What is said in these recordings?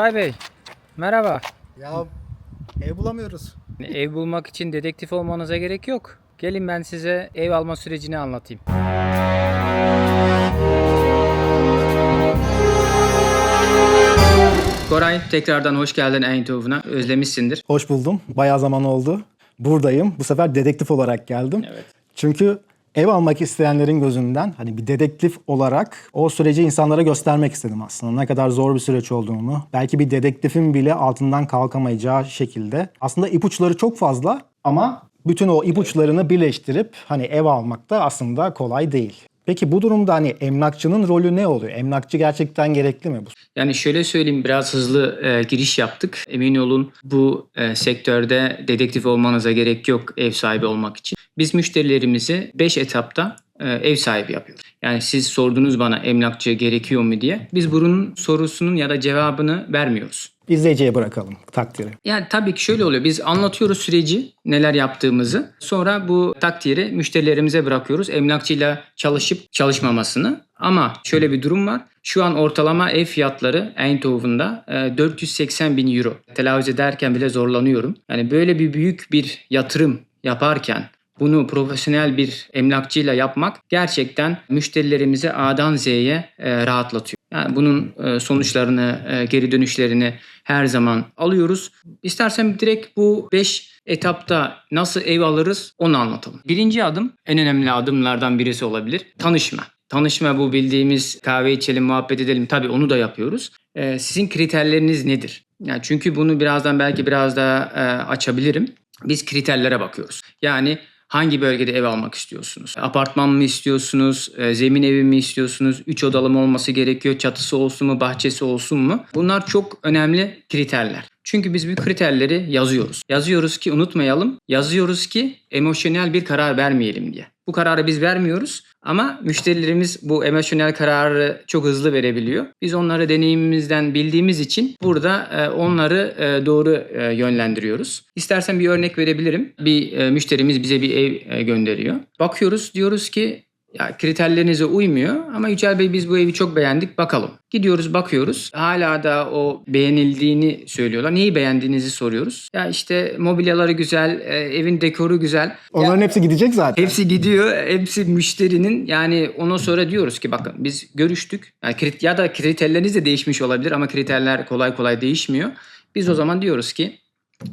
Koray Bey, merhaba. Ya ev bulamıyoruz. Ev bulmak için dedektif olmanıza gerek yok. Gelin ben size ev alma sürecini anlatayım. Koray, tekrardan hoş geldin Eindhoven'a. Özlemişsindir. Hoş buldum. Bayağı zaman oldu. Buradayım. Bu sefer dedektif olarak geldim. Evet. Çünkü ev almak isteyenlerin gözünden hani bir dedektif olarak o süreci insanlara göstermek istedim aslında. Ne kadar zor bir süreç olduğunu. Belki bir dedektifin bile altından kalkamayacağı şekilde. Aslında ipuçları çok fazla ama bütün o ipuçlarını birleştirip hani ev almak da aslında kolay değil. Peki bu durumda hani emlakçının rolü ne oluyor? Emlakçı gerçekten gerekli mi bu? Yani şöyle söyleyeyim biraz hızlı e, giriş yaptık. Emin olun bu e, sektörde dedektif olmanıza gerek yok ev sahibi olmak için. Biz müşterilerimizi 5 etapta e, ev sahibi yapıyoruz. Yani siz sordunuz bana emlakçı gerekiyor mu diye. Biz bunun sorusunun ya da cevabını vermiyoruz. İzleyiciye bırakalım takdiri. Yani tabii ki şöyle oluyor. Biz anlatıyoruz süreci, neler yaptığımızı. Sonra bu takdiri müşterilerimize bırakıyoruz. Emlakçıyla çalışıp çalışmamasını. Ama şöyle bir durum var. Şu an ortalama ev fiyatları Eindhoven'da e, 480 bin euro. Telaffuz ederken bile zorlanıyorum. Yani böyle bir büyük bir yatırım yaparken bunu profesyonel bir emlakçıyla yapmak gerçekten müşterilerimizi A'dan Z'ye e, rahatlatıyor. Yani bunun e, sonuçlarını, e, geri dönüşlerini her zaman alıyoruz. İstersen direkt bu 5 etapta nasıl ev alırız onu anlatalım. Birinci adım en önemli adımlardan birisi olabilir. Tanışma. Tanışma bu bildiğimiz kahve içelim, muhabbet edelim. Tabii onu da yapıyoruz. E, sizin kriterleriniz nedir? Yani çünkü bunu birazdan belki biraz daha açabilirim. Biz kriterlere bakıyoruz. Yani Hangi bölgede ev almak istiyorsunuz? Apartman mı istiyorsunuz? E, Zemin evi mi istiyorsunuz? Üç odalı mı olması gerekiyor? Çatısı olsun mu? Bahçesi olsun mu? Bunlar çok önemli kriterler. Çünkü biz bu kriterleri yazıyoruz. Yazıyoruz ki unutmayalım. Yazıyoruz ki emosyonel bir karar vermeyelim diye. Bu kararı biz vermiyoruz ama müşterilerimiz bu emosyonel kararı çok hızlı verebiliyor. Biz onları deneyimimizden bildiğimiz için burada e, onları e, doğru e, yönlendiriyoruz. İstersen bir örnek verebilirim. Bir müşterimiz bize bir ev gönderiyor. Bakıyoruz diyoruz ki ya kriterlerinize uymuyor ama Yücel Bey biz bu evi çok beğendik bakalım. Gidiyoruz bakıyoruz. Hala da o beğenildiğini söylüyorlar. Neyi beğendiğinizi soruyoruz. Ya işte mobilyaları güzel, e, evin dekoru güzel. Onların hepsi gidecek zaten. Hepsi gidiyor. Hepsi müşterinin yani ona sonra diyoruz ki bakın biz görüştük. Yani ya da kriterleriniz de değişmiş olabilir ama kriterler kolay kolay değişmiyor. Biz o zaman diyoruz ki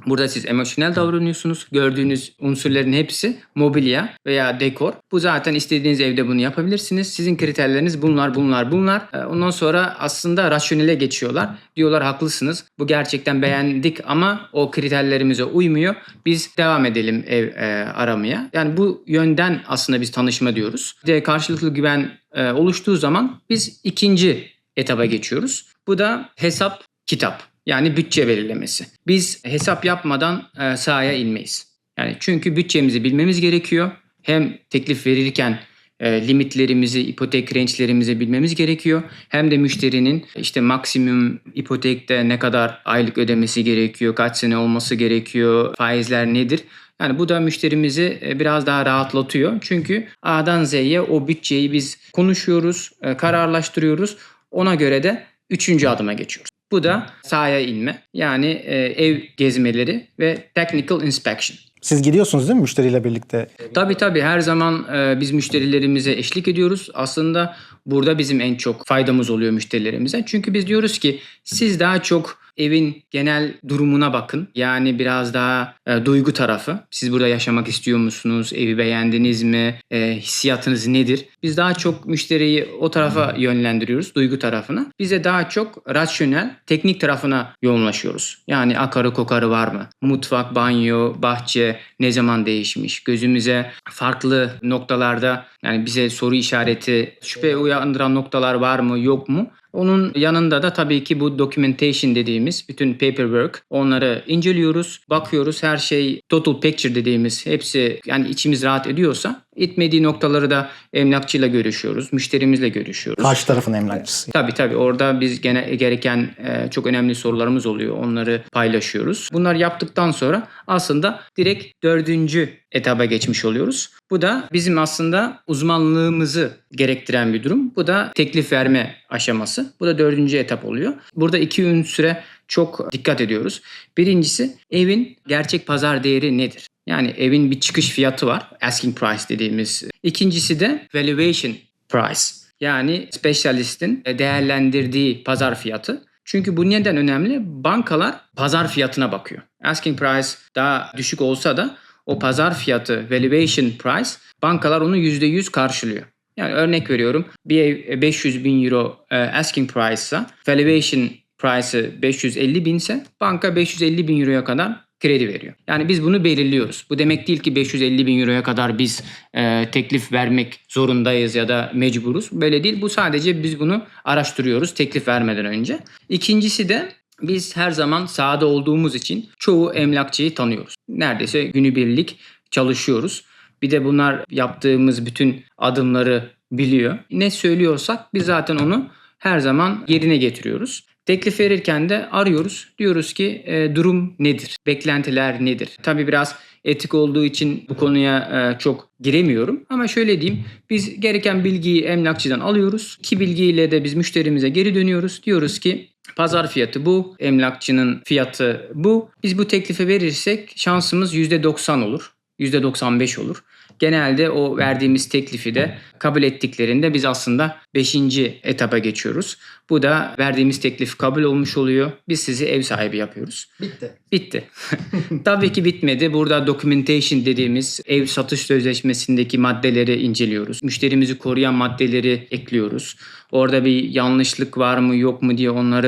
Burada siz emosyonel davranıyorsunuz. Gördüğünüz unsurların hepsi mobilya veya dekor. Bu zaten istediğiniz evde bunu yapabilirsiniz. Sizin kriterleriniz bunlar, bunlar, bunlar. Ee, Ondan sonra aslında rasyonele geçiyorlar. Diyorlar haklısınız. Bu gerçekten beğendik ama o kriterlerimize uymuyor. Biz devam edelim ev e, aramaya. Yani bu yönden aslında biz tanışma diyoruz. Bir de karşılıklı güven e, oluştuğu zaman biz ikinci etaba geçiyoruz. Bu da hesap kitap. Yani bütçe belirlemesi. Biz hesap yapmadan e, sahaya inmeyiz. Yani çünkü bütçemizi bilmemiz gerekiyor. Hem teklif verirken e, limitlerimizi, ipotek range'lerimizi bilmemiz gerekiyor. Hem de müşterinin işte maksimum ipotekte ne kadar aylık ödemesi gerekiyor, kaç sene olması gerekiyor, faizler nedir? Yani bu da müşterimizi e, biraz daha rahatlatıyor. Çünkü A'dan Z'ye o bütçeyi biz konuşuyoruz, kararlaştırıyoruz. Ona göre de üçüncü adıma geçiyoruz. Bu da sahaya inme. Yani e, ev gezmeleri ve technical inspection. Siz gidiyorsunuz değil mi müşteriyle birlikte? Tabii tabii her zaman e, biz müşterilerimize eşlik ediyoruz. Aslında burada bizim en çok faydamız oluyor müşterilerimize. Çünkü biz diyoruz ki siz daha çok evin genel durumuna bakın. Yani biraz daha e, duygu tarafı. Siz burada yaşamak istiyor musunuz? Evi beğendiniz mi? E, hissiyatınız nedir? Biz daha çok müşteriyi o tarafa yönlendiriyoruz, duygu tarafına. Bize daha çok rasyonel, teknik tarafına yoğunlaşıyoruz. Yani akarı kokarı var mı? Mutfak, banyo, bahçe ne zaman değişmiş? Gözümüze farklı noktalarda yani bize soru işareti, şüphe uyandıran noktalar var mı, yok mu? Onun yanında da tabii ki bu documentation dediğimiz bütün paperwork. Onları inceliyoruz, bakıyoruz. Her şey total picture dediğimiz hepsi yani içimiz rahat ediyorsa İtmediği noktaları da emlakçıyla görüşüyoruz, müşterimizle görüşüyoruz. Karşı tarafın emlakçısı. Tabii tabii orada biz gene gereken e, çok önemli sorularımız oluyor. Onları paylaşıyoruz. Bunlar yaptıktan sonra aslında direkt dördüncü etaba geçmiş oluyoruz. Bu da bizim aslında uzmanlığımızı gerektiren bir durum. Bu da teklif verme aşaması. Bu da dördüncü etap oluyor. Burada iki ünsüre çok dikkat ediyoruz. Birincisi evin gerçek pazar değeri nedir? Yani evin bir çıkış fiyatı var. Asking price dediğimiz. İkincisi de valuation price. Yani specialist'in değerlendirdiği pazar fiyatı. Çünkü bu neden önemli? Bankalar pazar fiyatına bakıyor. Asking price daha düşük olsa da o pazar fiyatı, valuation price bankalar onu %100 karşılıyor. Yani örnek veriyorum bir ev 500 bin euro e, asking price ise valuation price'ı 550 binse banka 550 bin euroya kadar kredi veriyor. Yani biz bunu belirliyoruz. Bu demek değil ki 550 bin euroya kadar biz e, teklif vermek zorundayız ya da mecburuz. Böyle değil. Bu sadece biz bunu araştırıyoruz teklif vermeden önce. İkincisi de biz her zaman sahada olduğumuz için çoğu emlakçıyı tanıyoruz. Neredeyse günübirlik çalışıyoruz. Bir de bunlar yaptığımız bütün adımları biliyor. Ne söylüyorsak biz zaten onu her zaman yerine getiriyoruz. Teklif verirken de arıyoruz. Diyoruz ki e, durum nedir? Beklentiler nedir? Tabii biraz etik olduğu için bu konuya e, çok giremiyorum. Ama şöyle diyeyim. Biz gereken bilgiyi emlakçıdan alıyoruz. İki bilgiyle de biz müşterimize geri dönüyoruz. Diyoruz ki Pazar fiyatı bu, emlakçının fiyatı bu. Biz bu teklifi verirsek şansımız %90 olur, %95 olur. Genelde o verdiğimiz teklifi de kabul ettiklerinde biz aslında 5. etapa geçiyoruz. Bu da verdiğimiz teklif kabul olmuş oluyor. Biz sizi ev sahibi yapıyoruz. Bitti. Bitti. Tabii ki bitmedi. Burada documentation dediğimiz ev satış sözleşmesindeki maddeleri inceliyoruz. Müşterimizi koruyan maddeleri ekliyoruz. Orada bir yanlışlık var mı yok mu diye onları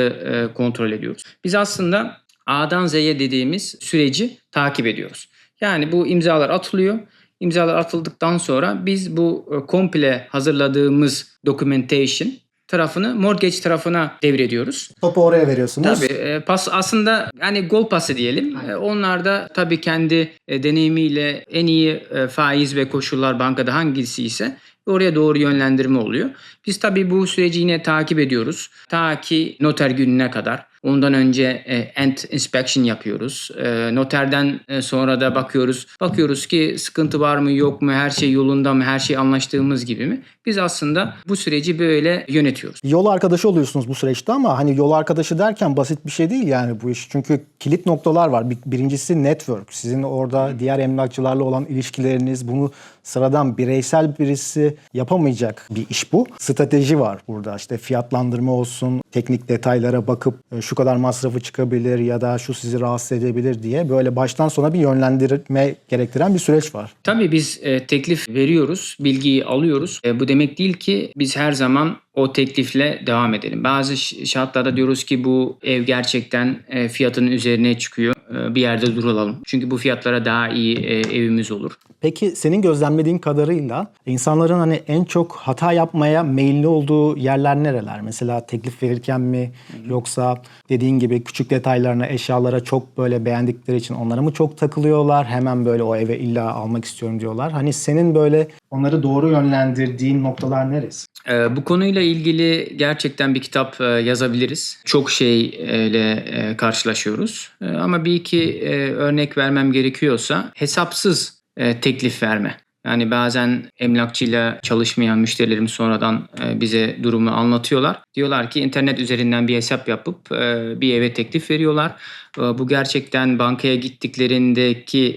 e, kontrol ediyoruz. Biz aslında A'dan Z'ye dediğimiz süreci takip ediyoruz. Yani bu imzalar atılıyor. İmzalar atıldıktan sonra biz bu e, komple hazırladığımız documentation tarafını mortgage tarafına devrediyoruz. Topu oraya veriyorsunuz. Tabii e, pas aslında yani gol pası diyelim. E, Onlar da tabii kendi deneyimiyle en iyi faiz ve koşullar bankada hangisi ise oraya doğru yönlendirme oluyor. Biz tabii bu süreci yine takip ediyoruz. Ta ki noter gününe kadar. Ondan önce e, end inspection yapıyoruz. E, noterden e, sonra da bakıyoruz. Bakıyoruz ki sıkıntı var mı yok mu her şey yolunda mı her şey anlaştığımız gibi mi? Biz aslında bu süreci böyle yönetiyoruz. Yol arkadaşı oluyorsunuz bu süreçte ama hani yol arkadaşı derken basit bir şey değil yani bu iş. Çünkü kilit noktalar var. Bir- Birincisi network. Sizin orada diğer emlakçılarla olan ilişkileriniz bunu sıradan bireysel birisi yapamayacak bir iş bu. Strateji var burada. İşte fiyatlandırma olsun, teknik detaylara bakıp e, şu kadar masrafı çıkabilir ya da şu sizi rahatsız edebilir diye böyle baştan sona bir yönlendirme gerektiren bir süreç var. Tabii biz e, teklif veriyoruz, bilgiyi alıyoruz. E, bu demek değil ki biz her zaman o teklifle devam edelim. Bazı şartlarda diyoruz ki bu ev gerçekten e, fiyatının üzerine çıkıyor. E, bir yerde duralım. Çünkü bu fiyatlara daha iyi e, evimiz olur. Peki senin gözlemlediğin kadarıyla insanların hani en çok hata yapmaya meyilli olduğu yerler nereler? Mesela teklif verirken mi yoksa dediğin gibi küçük detaylarına, eşyalara çok böyle beğendikleri için onlara mı çok takılıyorlar? Hemen böyle o eve illa almak istiyorum diyorlar. Hani senin böyle onları doğru yönlendirdiğin noktalar neresi? E, bu konuyla ilgili gerçekten bir kitap e, yazabiliriz. Çok şeyle e, karşılaşıyoruz. E, ama bir iki örnek vermem gerekiyorsa hesapsız teklif verme. Yani bazen emlakçıyla çalışmayan müşterilerimiz sonradan e, bize durumu anlatıyorlar. Diyorlar ki internet üzerinden bir hesap yapıp e, bir eve teklif veriyorlar. E, Bu gerçekten bankaya gittiklerindeki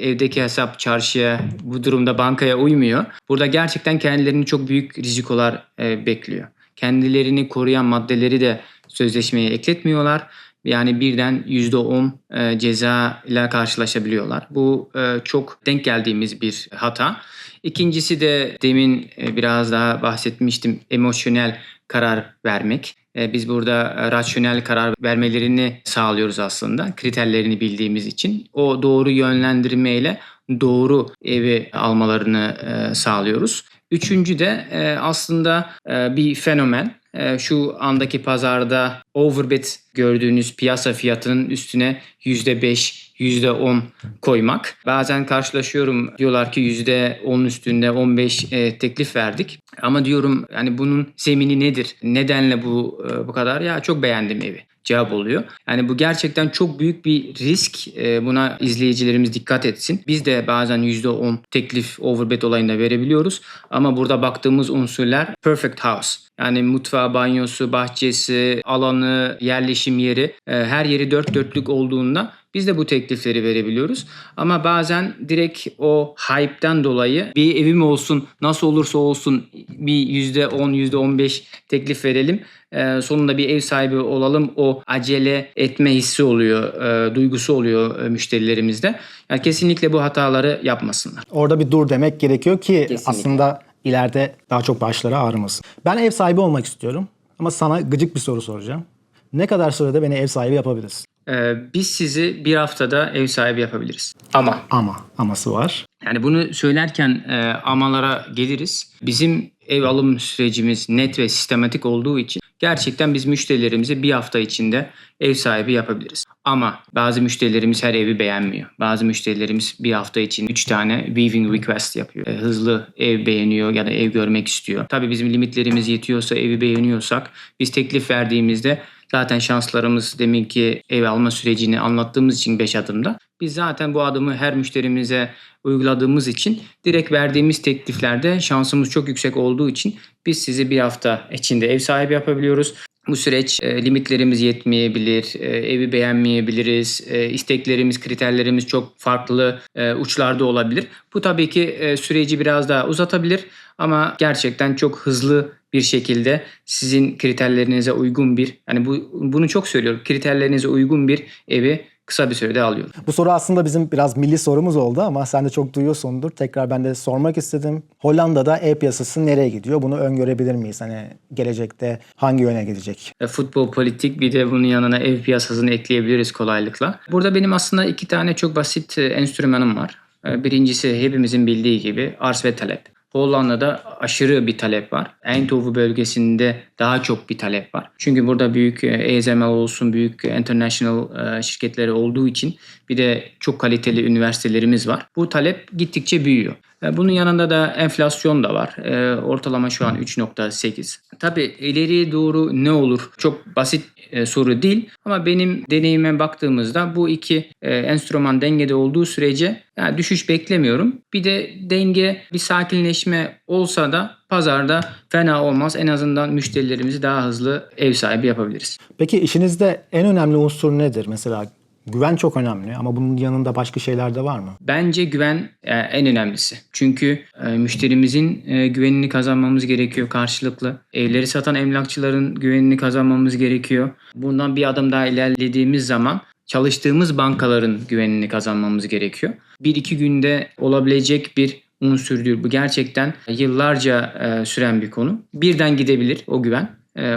evdeki hesap çarşıya bu durumda bankaya uymuyor. Burada gerçekten kendilerini çok büyük rizikolar bekliyor. Kendilerini koruyan maddeleri de sözleşmeye ekletmiyorlar. Yani birden %10 e, ceza ile karşılaşabiliyorlar. Bu e, çok denk geldiğimiz bir hata. İkincisi de demin e, biraz daha bahsetmiştim emosyonel karar vermek. E, Biz burada rasyonel karar vermelerini sağlıyoruz aslında kriterlerini bildiğimiz için. O doğru yönlendirmeyle doğru evi almalarını sağlıyoruz. Üçüncü de aslında bir fenomen. E, Şu andaki pazarda overbid gördüğünüz piyasa fiyatının üstüne %5, %10 koymak. Bazen karşılaşıyorum diyorlar ki %10 üstünde 15 e, teklif verdik. Ama diyorum yani bunun zemini nedir? Nedenle bu e, bu kadar? Ya çok beğendim evi cevap oluyor. Yani bu gerçekten çok büyük bir risk. E, Buna izleyicilerimiz dikkat etsin. Biz de bazen %10 teklif overbet olayında verebiliyoruz. Ama burada baktığımız unsurlar perfect house. Yani mutfağı, banyosu, bahçesi, alanı, yerleşim yeri e, her yeri dört dörtlük olduğunda biz de bu teklifleri verebiliyoruz. Ama bazen direkt o hype'den dolayı bir evim olsun nasıl olursa olsun bir %10, %15 teklif verelim. Ee, sonunda bir ev sahibi olalım. O acele etme hissi oluyor, e, duygusu oluyor e, müşterilerimizde. Yani kesinlikle bu hataları yapmasınlar. Orada bir dur demek gerekiyor ki Kesinlikle. aslında ileride daha çok başları ağrımasın. Ben ev sahibi olmak istiyorum ama sana gıcık bir soru soracağım. Ne kadar sürede beni ev sahibi yapabilirsin? Ee, biz sizi bir haftada ev sahibi yapabiliriz. Ama Ama, aması var. Yani bunu söylerken e, amalara geliriz. Bizim ev alım sürecimiz net ve sistematik olduğu için gerçekten biz müşterilerimizi bir hafta içinde ev sahibi yapabiliriz. Ama bazı müşterilerimiz her evi beğenmiyor. Bazı müşterilerimiz bir hafta için 3 tane viewing request yapıyor. E, hızlı ev beğeniyor ya da ev görmek istiyor. Tabii bizim limitlerimiz yetiyorsa, evi beğeniyorsak biz teklif verdiğimizde Zaten şanslarımız demin ki ev alma sürecini anlattığımız için 5 adımda. Biz zaten bu adımı her müşterimize uyguladığımız için direkt verdiğimiz tekliflerde şansımız çok yüksek olduğu için biz sizi bir hafta içinde ev sahibi yapabiliyoruz. Bu süreç e, limitlerimiz yetmeyebilir, e, evi beğenmeyebiliriz, e, isteklerimiz, kriterlerimiz çok farklı e, uçlarda olabilir. Bu tabii ki e, süreci biraz daha uzatabilir ama gerçekten çok hızlı bir şekilde sizin kriterlerinize uygun bir, yani bu bunu çok söylüyorum, kriterlerinize uygun bir evi kısa bir sürede alıyorum. Bu soru aslında bizim biraz milli sorumuz oldu ama sen de çok duyuyorsundur. Tekrar ben de sormak istedim. Hollanda'da ev piyasası nereye gidiyor? Bunu öngörebilir miyiz? Hani gelecekte hangi yöne gidecek? E, futbol politik bir de bunun yanına ev piyasasını ekleyebiliriz kolaylıkla. Burada benim aslında iki tane çok basit e, enstrümanım var. E, Birincisi hepimizin bildiği gibi arz ve talep. Hollanda'da aşırı bir talep var. Eindhoven bölgesinde daha çok bir talep var. Çünkü burada büyük e, ASML olsun, büyük international e, şirketleri olduğu için bir de çok kaliteli üniversitelerimiz var. Bu talep gittikçe büyüyor. E, Bunun yanında da enflasyon da var. E, Ortalama şu an 3.8. Tabii ileriye doğru ne olur? Çok basit e, soru değil ama benim deneyime baktığımızda bu iki enstrüman dengede olduğu sürece yani düşüş beklemiyorum. Bir de denge bir sakinleşme olsa da pazarda fena olmaz. En azından müşterilerimizi daha hızlı ev sahibi yapabiliriz. Peki işinizde en önemli unsur nedir? Mesela güven çok önemli ama bunun yanında başka şeyler de var mı? Bence güven e, en önemlisi. Çünkü e, müşterimizin e, güvenini kazanmamız gerekiyor karşılıklı. Evleri satan emlakçıların güvenini kazanmamız gerekiyor. Bundan bir adım daha ilerlediğimiz zaman çalıştığımız bankaların güvenini kazanmamız gerekiyor. Bir iki günde olabilecek bir unsurdur. Bu gerçekten yıllarca süren bir konu. Birden gidebilir o güven.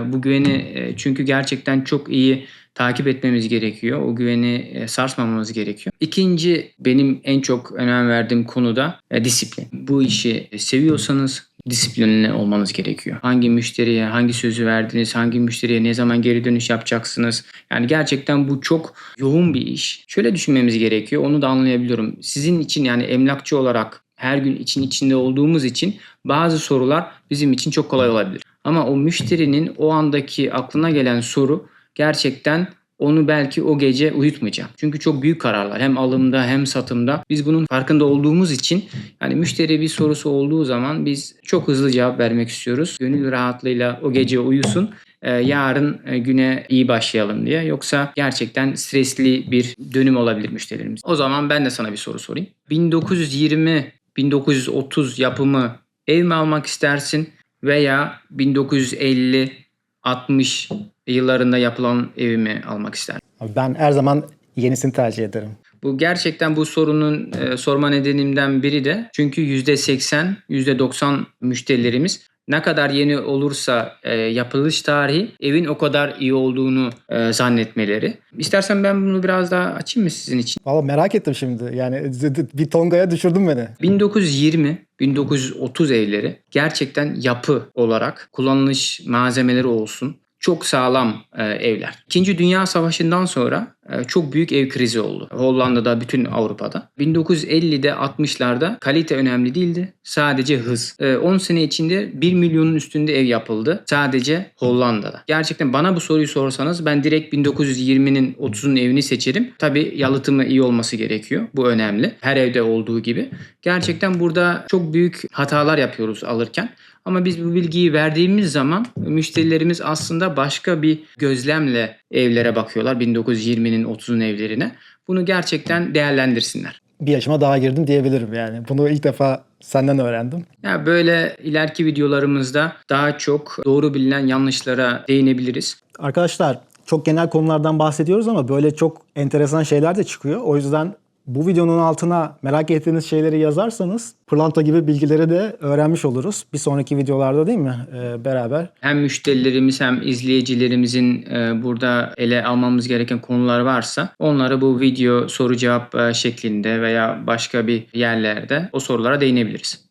Bu güveni çünkü gerçekten çok iyi takip etmemiz gerekiyor. O güveni e, sarsmamamız gerekiyor. İkinci benim en çok önem verdiğim konu da e, disiplin. Bu işi seviyorsanız disiplinli olmanız gerekiyor. Hangi müşteriye hangi sözü verdiniz, hangi müşteriye ne zaman geri dönüş yapacaksınız. Yani gerçekten bu çok yoğun bir iş. Şöyle düşünmemiz gerekiyor. Onu da anlayabiliyorum. Sizin için yani emlakçı olarak her gün için içinde olduğumuz için bazı sorular bizim için çok kolay olabilir. Ama o müşterinin o andaki aklına gelen soru gerçekten onu belki o gece uyutmayacak. Çünkü çok büyük kararlar hem alımda hem satımda. Biz bunun farkında olduğumuz için yani müşteri bir sorusu olduğu zaman biz çok hızlı cevap vermek istiyoruz. Gönül rahatlığıyla o gece uyusun. e, yarın e, güne iyi başlayalım diye. Yoksa gerçekten stresli bir dönüm olabilir müşterilerimiz. O zaman ben de sana bir soru sorayım. 1920 1930 yapımı ev mi almak istersin veya 1950 60 yıllarında yapılan evimi almak istersin? Abi Ben her zaman yenisini tercih ederim. Bu gerçekten bu sorunun e, sorma nedenimden biri de çünkü %80, %90 müşterilerimiz ne kadar yeni olursa e, yapılış tarihi evin o kadar iyi olduğunu e, zannetmeleri. İstersen ben bunu biraz daha açayım mı sizin için? Valla merak ettim şimdi. Yani bir tongaya düşürdün beni. 1920 1930 evleri gerçekten yapı olarak kullanılış malzemeleri olsun çok sağlam e, evler. İkinci Dünya Savaşı'ndan sonra e, çok büyük ev krizi oldu. Hollanda'da, bütün Avrupa'da. 1950'de 60'larda kalite önemli değildi. Sadece hız. E, 10 sene içinde 1 milyonun üstünde ev yapıldı. Sadece Hollanda'da. Gerçekten bana bu soruyu sorsanız ben direkt 1920'nin 30'un evini seçerim. Tabii yalıtımı iyi olması gerekiyor. Bu önemli. Her evde olduğu gibi. Gerçekten burada çok büyük hatalar yapıyoruz alırken. Ama biz bu bilgiyi verdiğimiz zaman müşterilerimiz aslında başka bir gözlemle evlere bakıyorlar 1920'nin 30'un evlerine. Bunu gerçekten değerlendirsinler. Bir yaşıma daha girdim diyebilirim yani. Bunu ilk defa senden öğrendim. Ya böyle ileriki videolarımızda daha çok doğru bilinen yanlışlara değinebiliriz. Arkadaşlar çok genel konulardan bahsediyoruz ama böyle çok enteresan şeyler de çıkıyor. O yüzden bu videonun altına merak ettiğiniz şeyleri yazarsanız pırlanta gibi bilgileri de öğrenmiş oluruz. Bir sonraki videolarda değil mi Ee, beraber? Hem müşterilerimiz hem izleyicilerimizin e, burada ele almamız gereken konular varsa onları bu video soru cevap e, şeklinde veya başka bir yerlerde o sorulara değinebiliriz.